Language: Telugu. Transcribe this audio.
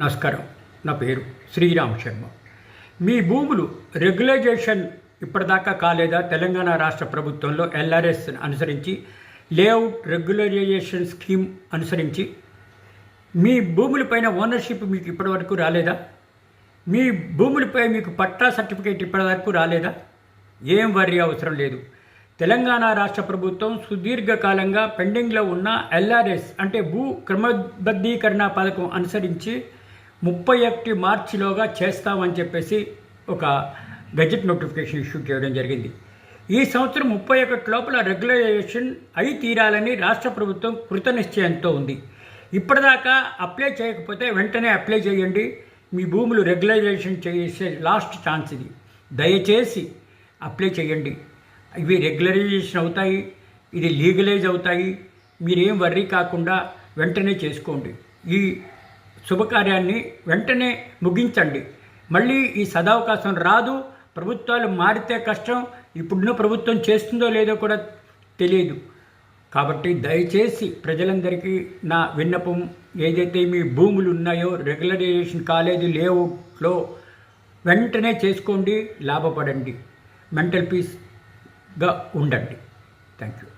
నమస్కారం. నా పేరు శ్రీరామ్ శర్మ. మీ భూములు రెగ్యులైజేషన్ ఇప్పటిదాకా కాలేదా? తెలంగాణ రాష్ట్ర ప్రభుత్వంలో ఎల్ఆర్ఎస్ అనుసరించి లేఅవుట్ రెగ్యులరైజేషన్ స్కీమ్ అనుసరించి మీ భూములపైన ఓనర్షిప్ మీకు ఇప్పటివరకు రాలేదా? మీ భూములపై మీకు పట్టా సర్టిఫికేట్ ఇప్పటివరకు రాలేదా? ఏం వర్రీ అవసరం లేదు. తెలంగాణ రాష్ట్ర ప్రభుత్వం సుదీర్ఘకాలంగా పెండింగ్లో ఉన్న ఎల్ఆర్ఎస్ అంటే భూ క్రమబద్ధీకరణ పథకం అనుసరించి ముప్పై ఒకటి మార్చిలోగా చేస్తామని చెప్పేసి ఒక గజెట్ నోటిఫికేషన్ ఇష్యూ చేయడం జరిగింది. ఈ సంవత్సరం ముప్పై ఒకటి లోపల రెగ్యులరైజేషన్ అయి తీరాలని రాష్ట్ర ప్రభుత్వం కృత నిశ్చయంతో ఉంది. ఇప్పటిదాకా అప్లై చేయకపోతే వెంటనే అప్లై చేయండి. మీ భూములు రెగ్యులరైజేషన్ చేసే లాస్ట్ ఛాన్స్ ఇది. దయచేసి అప్లై చేయండి. ఇవి రెగ్యులరైజేషన్ అవుతాయి ఇది లీగలైజ్ అవుతాయి. మీరేం వర్రీ కాకుండా వెంటనే చేసుకోండి. ఈ శుభకార్యాన్ని వెంటనే ముగించండి. మళ్ళీ ఈ సదావకాశం రాదు. ప్రభుత్వాలు మారితే కష్టం. ఇప్పుడున్న ప్రభుత్వం చేస్తుందో లేదో కూడా తెలియదు. కాబట్టి దయచేసి ప్రజలందరికీ నా విన్నపం ఏదైతే మీ భూములు ఉన్నాయో రెగ్యులరైజేషన్ కాలేదు లేఅవుట్లో వెంటనే చేసుకోండి లాభపడండి. మెంటల్ పీస్గా ఉండండి. Thank you